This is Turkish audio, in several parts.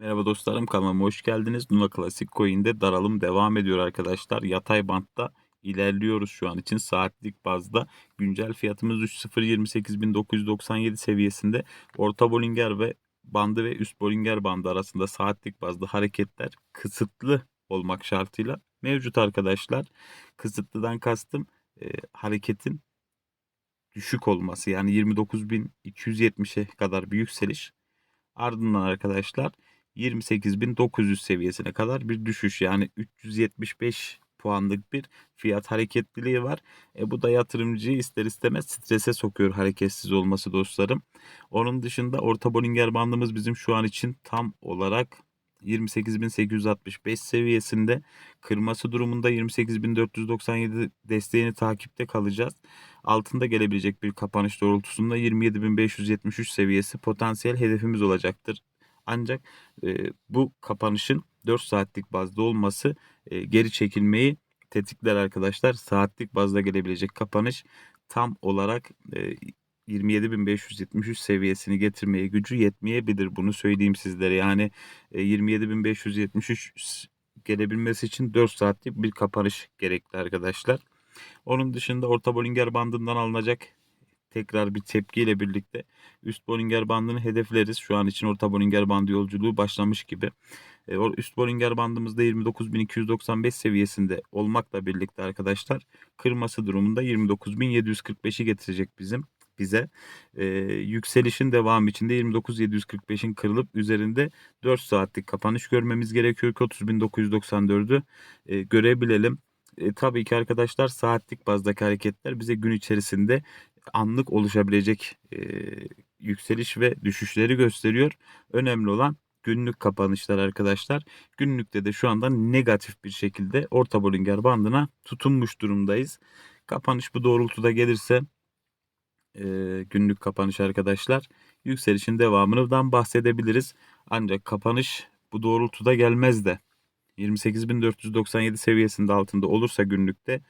Merhaba dostlarım kanalıma hoş geldiniz. Luna Classic Coin'de daralım devam ediyor arkadaşlar. Yatay bantta ilerliyoruz şu an için saatlik bazda. Güncel fiyatımız 3.028.997 seviyesinde. Orta Bollinger ve bandı ve üst Bollinger bandı arasında saatlik bazda hareketler kısıtlı olmak şartıyla mevcut arkadaşlar. Kısıtlıdan kastım e, hareketin düşük olması yani 29.270'e kadar bir yükseliş. Ardından arkadaşlar 28.900 seviyesine kadar bir düşüş yani 375 puanlık bir fiyat hareketliliği var. E bu da yatırımcıyı ister istemez strese sokuyor hareketsiz olması dostlarım. Onun dışında orta Bollinger bandımız bizim şu an için tam olarak 28.865 seviyesinde kırması durumunda 28.497 desteğini takipte kalacağız. Altında gelebilecek bir kapanış doğrultusunda 27.573 seviyesi potansiyel hedefimiz olacaktır. Ancak e, bu kapanışın 4 saatlik bazda olması e, geri çekilmeyi tetikler arkadaşlar. Saatlik bazda gelebilecek kapanış tam olarak e, 27.573 seviyesini getirmeye gücü yetmeyebilir. Bunu söyleyeyim sizlere. Yani e, 27.573 gelebilmesi için 4 saatlik bir kapanış gerekli arkadaşlar. Onun dışında orta Bollinger bandından alınacak tekrar bir tepkiyle birlikte üst Bollinger bandını hedefleriz. Şu an için orta Bollinger bandı yolculuğu başlamış gibi. E, üst Bollinger bandımızda 29.295 seviyesinde olmakla birlikte arkadaşlar kırması durumunda 29.745'i getirecek bizim bize. E, yükselişin devamı içinde 29.745'in kırılıp üzerinde 4 saatlik kapanış görmemiz gerekiyor ki 30.994'ü e, görebilelim. E, tabii ki arkadaşlar saatlik bazdaki hareketler bize gün içerisinde anlık oluşabilecek e, yükseliş ve düşüşleri gösteriyor. Önemli olan günlük kapanışlar arkadaşlar. Günlükte de şu anda negatif bir şekilde orta Bollinger bandına tutunmuş durumdayız. Kapanış bu doğrultuda gelirse e, günlük kapanış arkadaşlar yükselişin devamından bahsedebiliriz. Ancak kapanış bu doğrultuda gelmez de 28.497 seviyesinde altında olursa günlükte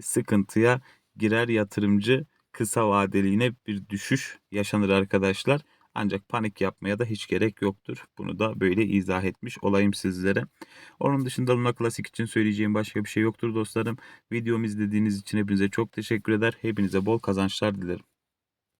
sıkıntıya girer yatırımcı kısa vadeliğine bir düşüş yaşanır arkadaşlar. Ancak panik yapmaya da hiç gerek yoktur. Bunu da böyle izah etmiş olayım sizlere. Onun dışında Luna Klasik için söyleyeceğim başka bir şey yoktur dostlarım. Videomu izlediğiniz için hepinize çok teşekkür eder. Hepinize bol kazançlar dilerim.